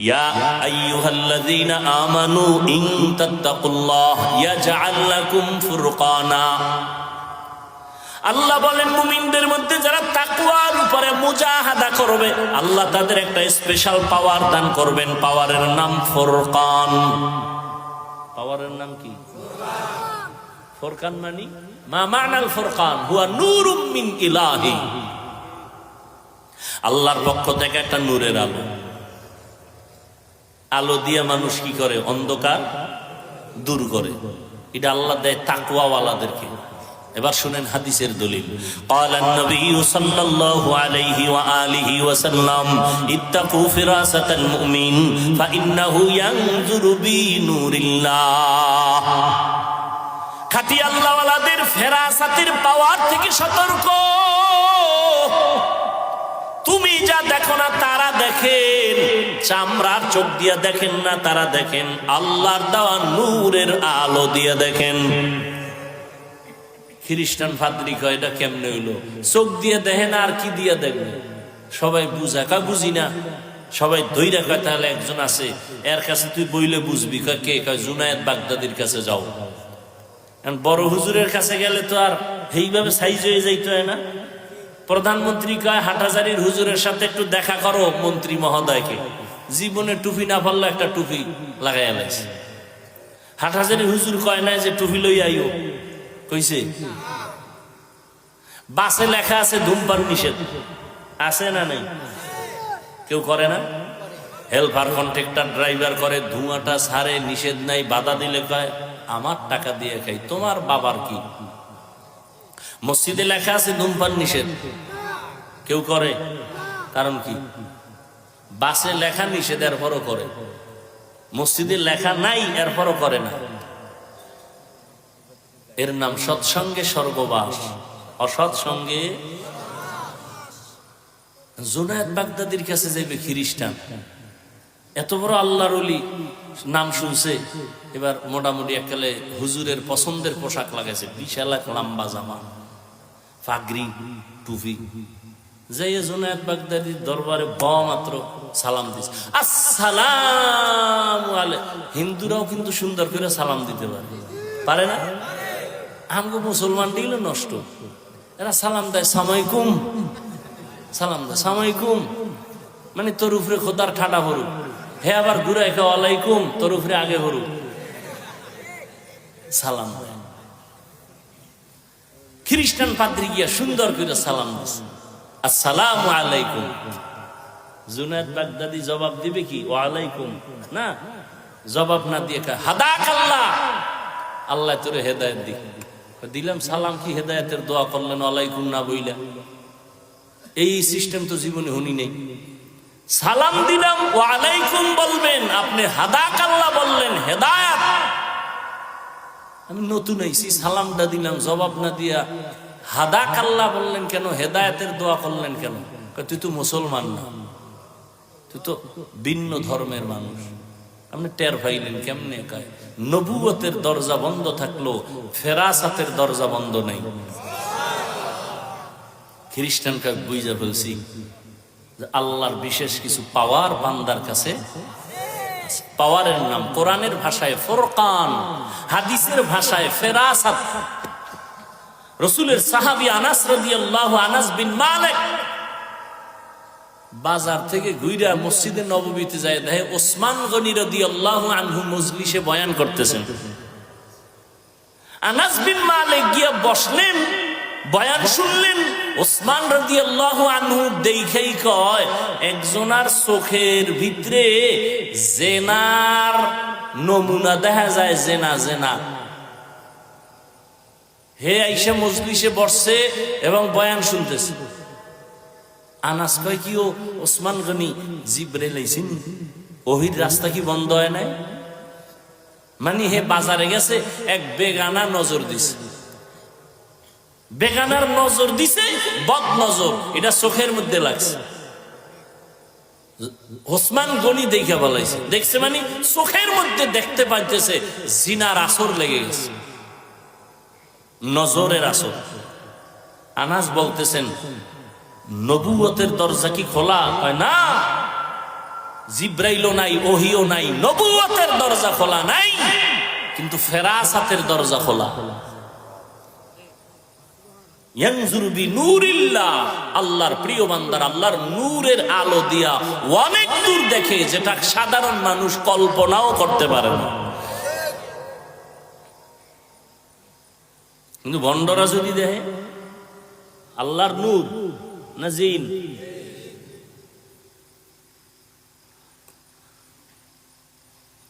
يا أيها الذين آمنوا إن تتقوا الله يجعل لكم فرقانا আল্লাহ বলেন মুমিনদের মধ্যে যারা তাকওয়ার উপরে মুজাহাদা করবে আল্লাহ তাদের একটা স্পেশাল পাওয়ার দান করবেন পাওয়ারের নাম ফুরকান পাওয়ারের নাম কি ফুরকান মানে মা মানাল ফুরকান হুয়া নূরুম মিন ইলাহি আল্লাহর পক্ষ থেকে একটা নূরের আলো আলো দিয়ে মানুষ কি করে অন্ধকার দূর করে এটা আল্লাহ দেয় তাকওয়াওয়ালাদেরকে এবার শুনেন হাদিসের দলিল قال النبي صلى الله عليه وآله وسلم اتقوا فراسة المؤمن فإنه ينظر بنور الله খাটি আল্লাহওয়ালাদের ফেরাসাতের পাওয়ার থেকে সতর্ক তুমি যা দেখো না তারা দেখেন চামড়ার চোখ দিয়া দেখেন না, তারা দেখেন। আল্লাহর দেওয়া নূরের আলো দিয়ে দেখেন। খ্রিস্টান ফাদরি কয়, এটা কেমনে হইল? চোখ দিয়ে দেখেন আর কি দিয়ে দেখবে? সবাই বুঝা। কা বুঝি না? সবাই দইরা কয়, তাহলে একজন আছে, এর কাছে তুই বইলে বুঝবি। কয়, কে? কয়, জুনায়েদ বাগদাদির কাছে যাও। এখন বড় হুজুরের কাছে গেলে তো আর এইভাবে সাইজ হয়ে যাইতে হয় না। প্রধানমন্ত্রী কয় হাটাজারির হুজুরের সাথে একটু দেখা করো মন্ত্রী মহোদয়কে। জীবনে টুপি না পারলে একটা টুপি লাগাই আলাইছে হাটাজারির হুজুর কয় নাই যে টুপি লই আইও। কইছে, বাসে লেখা আছে ধূমপান নিষেধ। আছে না নাই? কেউ করে না? হেল্পার কন্ট্রাক্টর, ড্রাইভার করে ধোঁয়াটা ছাড়ে নিষেধ নাই, বাধা দিলে কয়, আমার টাকা দিয়ে খাই, তোমার বাবার কি? মসজিদে লেখা আছে ধূমপান নিষেধ। কেউ করে? কারণ কি? বাসে লেখা নিষেধ, এরপরও করে। মসজিদে লেখা নাই, এরপরও করে না। এর নাম সৎসঙ্গে স্বর্গবাস। অসৎসঙ্গে জুনায়দ বাগদাদির কাছে যাইবে খ্রিস্টান। এত বড় আল্লাহর অলি নাম শুনছে। এবার মোটামুটি একালে হুজুরের পছন্দের পোশাক লাগাইছে। বিশাল এক লম্বা জামা। ফাগরি, টুপি। যাইয়া জুনায়দ বাগদাদির দরবারে ব মাত্র সালাম দিছে আসসালাম আলে হিন্দুরাও কিন্তু সুন্দর করে সালাম দিতে পারে। পারে না? আমগো মুসলমান দিল নষ্ট। এরা সালাম দেয় সামাইকুম সালাম দেয় সামাইকুম মানে তোর উপরে খোদার ঠাডা হরু হে আবার ঘুরাই কে ওয়ালাইকুম তোর উপরে আগে হরু সালাম খ্রিস্টান পাদ্রি গিয়া সুন্দর করে সালাম দিছে আসসালামু আলাইকুম। জুনায়দ বাগদাদি জবাব দিবে কি? ওয়ালাইকুম। না, জবাব না দিয়ে হাদাক আল্লাহ। আল্লাহ তোরে হেদায়ত দি দিলাম সালাম কি হেদায়তের দোয়া করলেন? আলাইকুম না বইলা। এই সিস্টেম তো জীবনে শুনি নেই। সালাম দিলাম, ওয়ালাইকুম বলবেন। আপনি হাদাক আল্লাহ বললেন, হেদায়াত। আমি নতুন আইছি, সালামটা দিলাম, জবাব না দিয়া হাদা কাল্লা বললেন কেন? হেদায়তের দোয়া করলেন কেন? তুই তো মুসলমান না। তুই তো ভিন্ন ধর্মের মানুষ। আপনি টের পাইলেন কেমনে? কয়, নবুয়তের দরজা বন্ধ থাকল ফেরাসাতের দরজা বন্ধ নেই। খ্রিস্টান কাক বুঝা ফেলছি আল্লাহর বিশেষ কিছু পাওয়ার বান্দার কাছে পাওয়ারের নাম কোরআনের ভাষায় ফোরকান, হাদিসের ভাষায় ফেরাসাত। রসুলের সাহাবি আনাস রাদিয়াল্লাহু আনাস বিন মালিক বাজার থেকে গুইরা মসজিদে নববীতে যায়, দেখে ওসমান গনি রাদিয়াল্লাহু আনহু মজলিসে বয়ান করতেছেন। আনাস বিন মালিক গিয়া বসলেন, বয়ান শুনলেন, ওসমান রাদিয়াল্লাহু আনহু দেখেই কয়, একজনার চোখের ভিতরে জেনার নমুনা দেখা যায়, জেনা জেনা। হে আইসা মজলিসে বসছে এবং বয়ান শুনতেছে। আনাস কয়, কি ও ওসমান গনি জিবরে লাইছেন ওহির রাস্তা কি বন্ধ হয় নাই? মানে হে বাজারে গেছে, এক বেগানা নজর দিছে। বেগানার নজর দিছে বদ নজর এটা চোখের মধ্যে লাগছে। ওসমান গনি দেখে বলাইছে। দেখছে মানে চোখের মধ্যে দেখতে পাইতেছে, জিনার আসর লেগে গেছে। নজরের আসর। আনাস বলতেছেন নবুয়তের দরজা কি খোলা? হয় না। জিব্রাইলও নাই, ওহিও নাই নবুয়তের দরজা খোলা নাই, কিন্তু ফেরাসাতের দরজা খোলা। আল্লাহর প্রিয় বান্দার আল্লাহর নূরের আলো দিয়া অনেক দূর দেখে যেটা সাধারণ মানুষ কল্পনাও করতে পারে না। কিন্তু বন্ডরা যদি দেহে আল্লাহর নূর না জিন?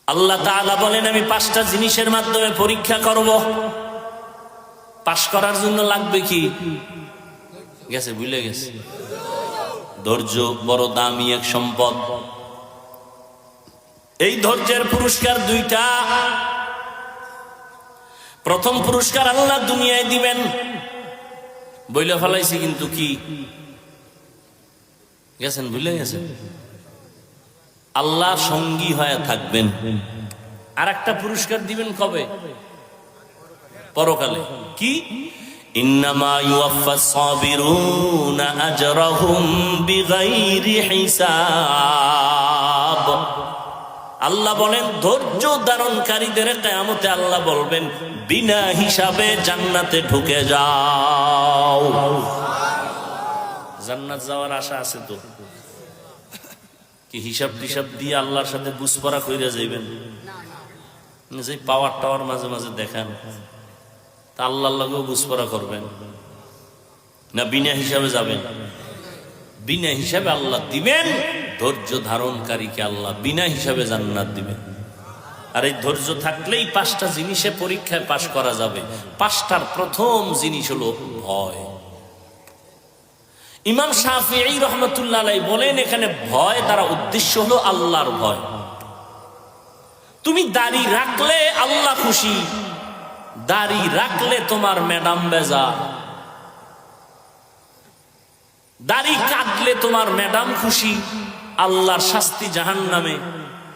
আল্লাহ তাআলা বলেন, আমি পাঁচটা জিনিসের মাধ্যমে পরীক্ষা করব। পাশ করার জন্য লাগবে কি? গেছে, ভুলে গেছে। ধৈর্য বড় দামি এক সম্পদ। এই ধৈর্যের পুরস্কার দুইটা। প্রথম পুরস্কার আল্লাহ দুনিয়ায় দিবেন। বইলে ফেলাইছি কিন্তু কি? গেছেন, ভুলে গেছেন? আল্লাহ সঙ্গী হয়ে থাকবেন। আর একটা পুরস্কার দিবেন কবে? পরকালে। কি? ইন্নামা আজরাহুম বিগাইরি হিসাব। আল্লাহ বলেন, ধৈর্য ধারণকারীদের কেয়ামতে আল্লাহ বলবেন, বিনা হিসাবে জান্নাতে ঢুকে যাও। জান্নাত যাওয়ার আশা আছে তো? কি হিসাব টিসাব দিয়ে আল্লাহর সাথে বুঝপরা কইরা যাইবেন? যে পাওয়ার টাওয়ার মাঝে মাঝে দেখান, তা আল্লাহর লগেও বুঝপরা করবেন। না, বিনা হিসাবে যাবেন। বিনা হিসাবে আল্লাহ দিবেন, ধৈর্য ধারণকারীকে আল্লাহ বিনা হিসাবে জান্নাত দিবেন। আর এই ধৈর্য থাকলেই পাঁচটা জিনিসে পরীক্ষায় পাশ করা যাবে। পাঁচটার প্রথম জিনিস হলো ভয়। ইমাম শাহি রহমতুল্লাহ আলাই বলেন, এখানে ভয় তারা উদ্দেশ্য হলো আল্লাহর ভয়। তুমি দাড়ি রাখলে আল্লাহ খুশি, দাড়ি রাখলে তোমার ম্যাডাম বেজা দাড়ি কাটলে তোমার ম্যাডাম খুশি, আল্লাহর শাস্তি জাহান নামে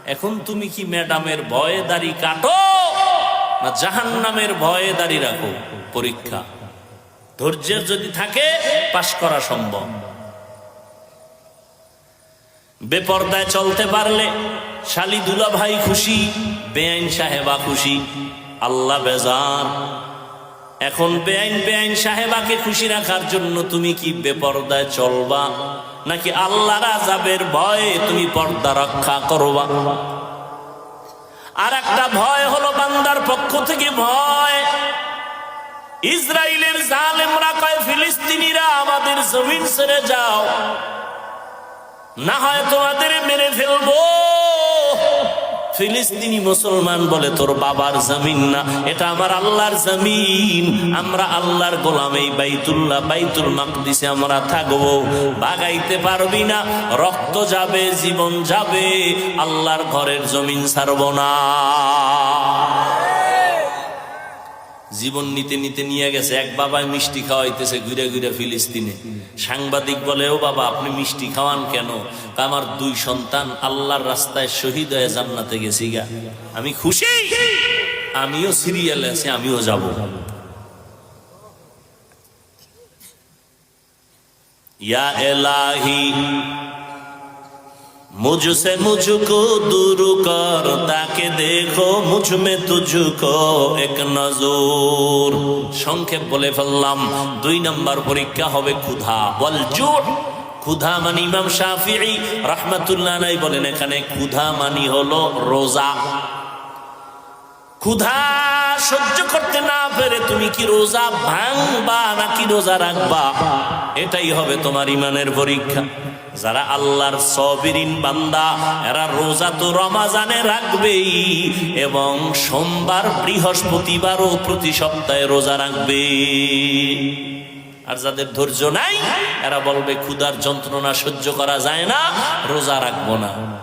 এখন তুমি কি ম্যাডামের ভয়ে দাড়ি কাটো, না জাহান নামের ভয়ে দাড়ি রাখো? পরীক্ষা। ধৈর্যের যদি থাকে, পাশ করা সম্ভব। বেপর্দায় চলতে পারলে শালি দুলা ভাই খুশি, বেআইন সাহেবা খুশি, আল্লাহ বেজান এখন বেআইন বেআইন সাহেবাকে খুশি রাখার জন্য তুমি কি বেপর্দায় চলবা? নাকি আল্লাহ রাজাবের ভয়ে তুমি পর্দা রক্ষা করবা? আর একটা ভয় হলো বান্দার পক্ষ থেকে ভয়। ইসরায়েলের জালেমরা কয়, ফিলিস্তিনিরা আমাদের জমিন ছেড়ে যাও। না হয় তোমাদের মেরে ফেলব। ফিলিস্তিনি মুসলমান বলে, তোর বাবার জমিন না, এটা আমার আল্লাহর জমিন। আমরা আল্লাহর গোলাম এই বাইতুল্লাহ, বাইতুল মাকদিসে আমরা থাকব। বাগাইতে পারবি না, রক্ত যাবে, জীবন যাবে, আল্লাহর ঘরের জমিন ছাড়ব না। জীবন নিতে নিতে নিয়ে গেছে, এক বাবায় মিষ্টি খাওয়াইতেছে ঘুরে ঘুরে ফিলিস্তিনে। সাংবাদিক বলে, ও বাবা, আপনি মিষ্টি খাওয়ান কেন? আমার দুই সন্তান আল্লাহর রাস্তায় শহীদ হয়ে জান্নাতে গেছি গা। আমি খুশি? আমিও সিরিয়াল আছে, আমিও যাব। ইয়া এলাহি मुझसे मुझको दूर कर ताके देखो मुझ में तुझको এক নজর সংক্ষেপ বলে ফেললাম দুই নম্বর পরীক্ষা হবে ক্ষুধা বল জোট ক্ষুধা মানে ইমাম শাফিঈ রাহমাতুল্লাহ আলাইহি বলেন এখানে ক্ষুধা মানি হলো রোজা ক্ষুধা সহ্য করতে না পেরে তুমি কি রোজা ভাঙবা নাকি রোজা রাখবা? এটাই হবে তোমার ইমানের পরীক্ষা। যারা আল্লাহর সবিরিন বান্দা, এরা রোজা তো রমাজানে রাখবেই এবং সোমবার বৃহস্পতিবারও প্রতি সপ্তাহে রোজা রাখবে। আর যাদের ধৈর্য নাই, এরা বলবে, ক্ষুধার যন্ত্রণা সহ্য করা যায় না, রোজা রাখব না।